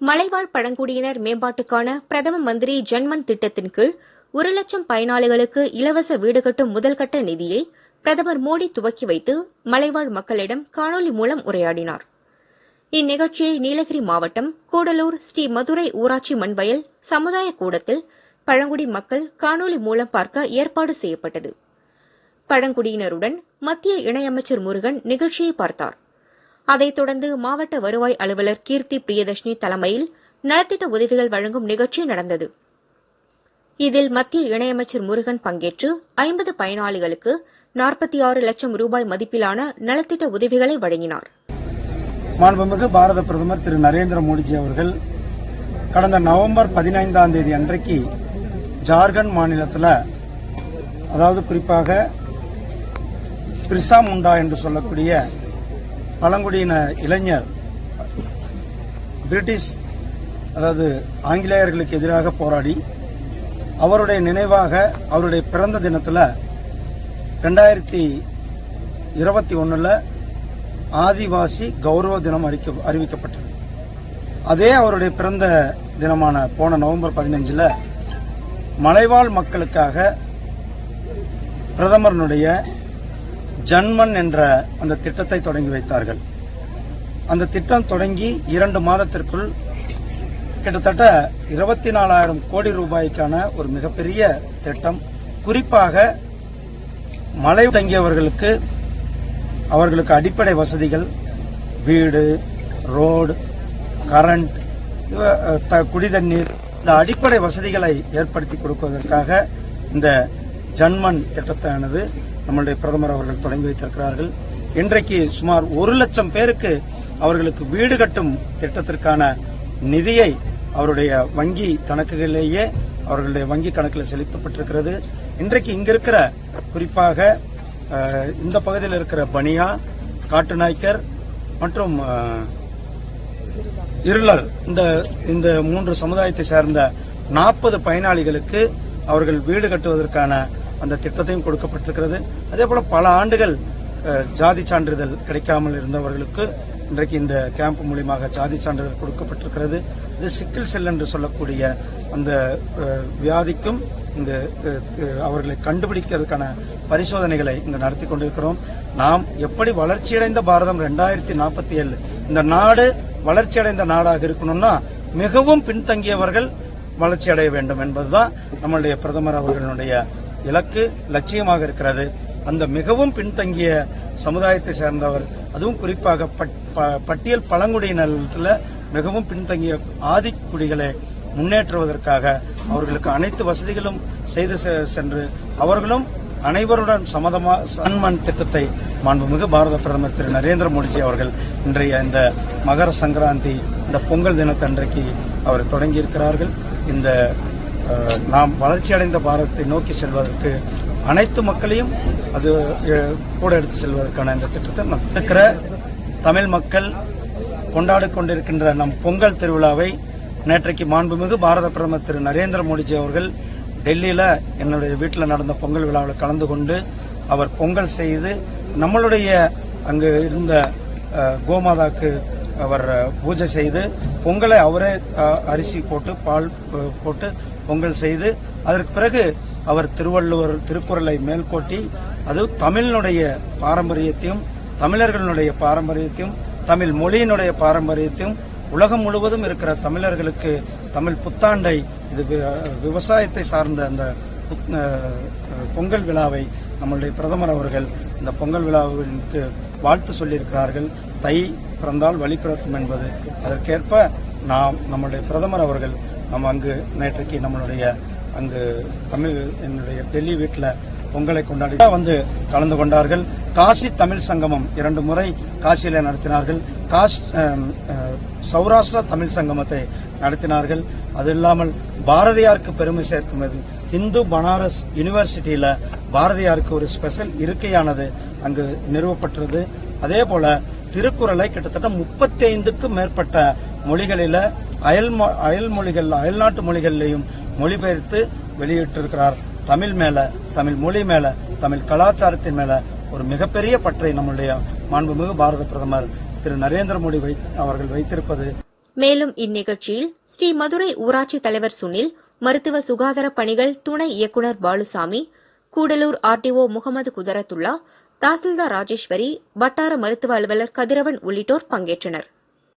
மலைவாழ் பழங்குடியினர் மேம்பாட்டுக்கான பிரதம மந்திரி ஜன்மன் திட்டத்தின் கீழ் ஒரு லட்சம் பயனாளிகளுக்கு இலவச வீடு கட்டும் முதல்கட்ட நிதியை பிரதமர் மோடி துவக்கி வைத்து மலைவாழ் மக்களிடம் காணொலி மூலம் உரையாடினார். இந்நிகழ்ச்சியை நீலகிரி மாவட்டம் கூடலூர் ஸ்ரீ மதுரை ஊராட்சி மண்வயல் சமுதாய கூடத்தில் பழங்குடி மக்கள் காணொலி மூலம் பார்க்க ஏற்பாடு செய்யப்பட்டது. பழங்குடியினருடன் மத்திய இணையமைச்சர் முருகன் நிகழ்ச்சியை பார்த்தார். அதைத் தொடர்ந்து மாவட்ட வருவாய் அலுவலர் கீர்த்தி பிரியதர்ஷினி தலைமையில் நலத்திட்ட உதவிகள் வழங்கும் நிகழ்ச்சி நடந்தது. இதில் மத்திய இணையமைச்சர் முருகன் பங்கேற்று ஐம்பது பயனாளிகளுக்கு நாற்பத்தி ஆறு லட்சம் ரூபாய் மதிப்பிலான நலத்திட்ட உதவிகளை வழங்கினார். மாண்புமிகு பாரத பிரதமர் திரு நரேந்திர மோடிஜி அவர்கள் கடந்த நவம்பர் பதினைந்தாம் தேதி அன்றைக்கு ஜார்க்கண்ட் மாநிலத்தில் அதாவது குறிப்பாக பிரிசா முண்டா என்று சொல்லக்கூடிய பழங்குடியின இளைஞர் பிரிட்டிஷ் அதாவது ஆங்கிலேயர்களுக்கு எதிராக போராடி அவருடைய நினைவாக அவருடைய பிறந்த தினத்தில் ரெண்டாயிரத்தி இருபத்தி ஒன்றில் ஆதிவாசி கௌரவ தினம் அறிக்க அறிவிக்கப்பட்டது. அதே அவருடைய பிறந்த தினமான போன நவம்பர் பதினஞ்சில் மலைவாழ் மக்களுக்காக பிரதமரனுடைய ஜன்மன் என்ற அந்த திட்டத்தை தொடங்கி வைத்தார்கள். அந்த திட்டம் தொடங்கி இரண்டு மாதத்திற்குள் கிட்டத்தட்ட இருபத்தி நாலாயிரம் கோடி ரூபாய்க்கான ஒரு மிகப்பெரிய திட்டம். குறிப்பாக மலை தங்கியவர்களுக்கு அவர்களுக்கு அடிப்படை வசதிகள் வீடு ரோடு கரண்ட் இவ- த- குடிதண்ணீர் இந்த அடிப்படை வசதிகளை ஏற்படுத்தி கொடுப்பதற்காக இந்த ஜன்மன் திட்டத்தானது நம்மளுடைய பிரதமர் அவர்கள் தொடங்கி வைத்திருக்கிறார்கள். இன்றைக்கு சுமார் ஒரு லட்சம் பேருக்கு அவர்களுக்கு வீடு கட்டும் திட்டத்திற்கான நிதியை அவருடைய வங்கி கணக்குகளிலேயே அவர்களுடைய வங்கி கணக்கில் செலுத்தப்பட்டிருக்கிறது. இன்றைக்கு இங்க இருக்கிற குறிப்பாக இந்த பகுதியில் இருக்கிற பனியா காட்டுநாய்க்கர் மற்றும் இருளர் இந்த இந்த மூன்று சமுதாயத்தை சேர்ந்த நாற்பது பயனாளிகளுக்கு அவர்கள் வீடு கட்டுவதற்கான அந்த திட்டத்தையும் கொடுக்கப்பட்டிருக்கிறது. அதே போல பல ஆண்டுகள் ஜாதி சான்றிதழ் கிடைக்காமல் இருந்தவர்களுக்கு இன்றைக்கு இந்த கேம்ப் மூலியமாக ஜாதி சான்றிதழ் கொடுக்கப்பட்டிருக்கிறது. இது சிக்கில் செல் என்று சொல்லக்கூடிய அந்த வியாதிக்கும் இந்த அவர்களை கண்டுபிடிக்கிறதுக்கான பரிசோதனைகளை இங்கு நடத்தி கொண்டிருக்கிறோம். நாம் எப்படி வளர்ச்சியடைந்த பாரதம் ரெண்டாயிரத்தி நாற்பத்தி ஏழு இந்த நாடு வளர்ச்சியடைந்த நாடாக இருக்கணும்னா மிகவும் பின்தங்கியவர்கள் வளர்ச்சி அடைய வேண்டும் என்பதுதான் நம்மளுடைய பிரதமர் அவர்களுடைய இலக்கு லட்சியமாக இருக்கிறது. அந்த மிகவும் பின்தங்கிய சமுதாயத்தை சேர்ந்தவர் அதுவும் குறிப்பாக பட்- ப- பட்டியல் பழங்குடியினத்தில் மிகவும் பின்தங்கிய ஆதிக்குடிகளை முன்னேற்றுவதற்காக அவர்களுக்கு அனைத்து வசதிகளும் செய்து செ- சென்று அவர்களும் அனைவருடன் சமதமா சன்மான் திட்டத்தை மாண்புமிகு பாரத பிரதமர் திரு நரேந்திர மோடிஜி அவர்கள் இன்றைய இந்த மகர சங்கராந்தி இந்த பொங்கல் தினத்தன்றைக்கு அவர் தொடங்கியிருக்கிறார்கள். இந்த நாம் வளர்ச்சியடைந்த பாரதத்தை நோக்கி செல்வதற்கு அனைத்து மக்களையும் அது கூட எடுத்து செல்வதற்கான இந்த திட்டத்தை நாம் இருக்கிற தமிழ் மக்கள் கொண்டாடிக் கொண்டிருக்கின்ற நம் பொங்கல் திருவிழாவை நேற்றைக்கு மாண்புமிகு பாரத பிரதமர் திரு நரேந்திர மோடிஜி அவர்கள் டெல்லியில் என்னுடைய வீட்டில் நடந்த பொங்கல் விழாவில் கலந்து கொண்டு அவர் பொங்கல் செய்து நம்மளுடைய அங்கு இருந்த கோமாதாக்கு அவர் பூஜை செய்து பொங்கலை அவரே அரிசி போட்டு பால் போட்டு பொங்கல் செய்து அதற்கு பிறகு அவர் திருவள்ளுவர் திருக்குறளை மேல்கோட்டி அது தமிழினுடைய பாரம்பரியத்தையும் தமிழர்களுடைய பாரம்பரியத்தையும் தமிழ் மொழியினுடைய பாரம்பரியத்தையும் உலகம் முழுவதும் இருக்கிற தமிழர்களுக்கு தமிழ் புத்தாண்டை இது விவசாயத்தை சார்ந்த அந்த புத்- பொங்கல் விழாவை நம்மளுடைய பிரதமர் அவர்கள் இந்த பொங்கல் விழாவிற்கு வாழ்த்து சொல்லியிருக்கிறார்கள். தை பிறந்தால் வழி பிறக்கும் என்பது. அதற்கேற்ப நாம் நம்முடைய பிரதமர் அவர்கள் நம்ம அங்கு நேற்றைக்கு நம்மளுடைய அங்கு தமிழ் என்னுடைய டெல்லி வீட்டில் பொங்கலை கொண்டாடி வந்து கலந்து கொண்டார்கள். காசி தமிழ் சங்கமம் இரண்டு முறை காசியில நடத்தினார்கள். காஷ் சௌராஷ்டிர சௌராஷ்டிரா தமிழ் சங்கமத்தை நடத்தினார்கள். அது இல்லாமல் பாரதியாருக்கு பெருமை சேர்க்கும் இந்து பனாரஸ் யுனிவர்சிட்டியில பாரதியாருக்கு ஒரு ஸ்பெஷல் இருக்கையானது அங்கு நிறுவப்பட்டது அதே போல திருக்குறளை கிட்டத்தட்ட முப்பத்தி ஐந்துக்கும் மேற்பட்ட மொழிகளில அயல் அயல் மொழிகள் அயல்நாட்டு மொழிகள்லையும் மொழிபெயர்த்து வெளியிட்டிருக்கிறார். தமிழ் மேல தமிழ் மொழி மேல தமிழ் கலாச்சாரத்தின் மேல ஒரு மிகப்பெரிய பற்றை நம்முடைய மாண்புமிகு பாரத பிரதமர் திரு நரேந்திர மோடி வை அவர்கள் வைத்திருப்பது. மேலும் இந்நிகழ்ச்சியில் ஸ்ரீ மதுரை ஊராட்சி தலைவர் சுனில் மருத்துவ சுகாதார பணிகள் துணை இயக்குநர் பாலுசாமி கூடலூர் ஆர்டிஓ முகமது குதரத்துல்லா தாசில்தார் ராஜேஸ்வரி வட்டார மருத்துவ அலுவலர் கதிரவன் உள்ளிட்டோர் பங்கேற்றனர்.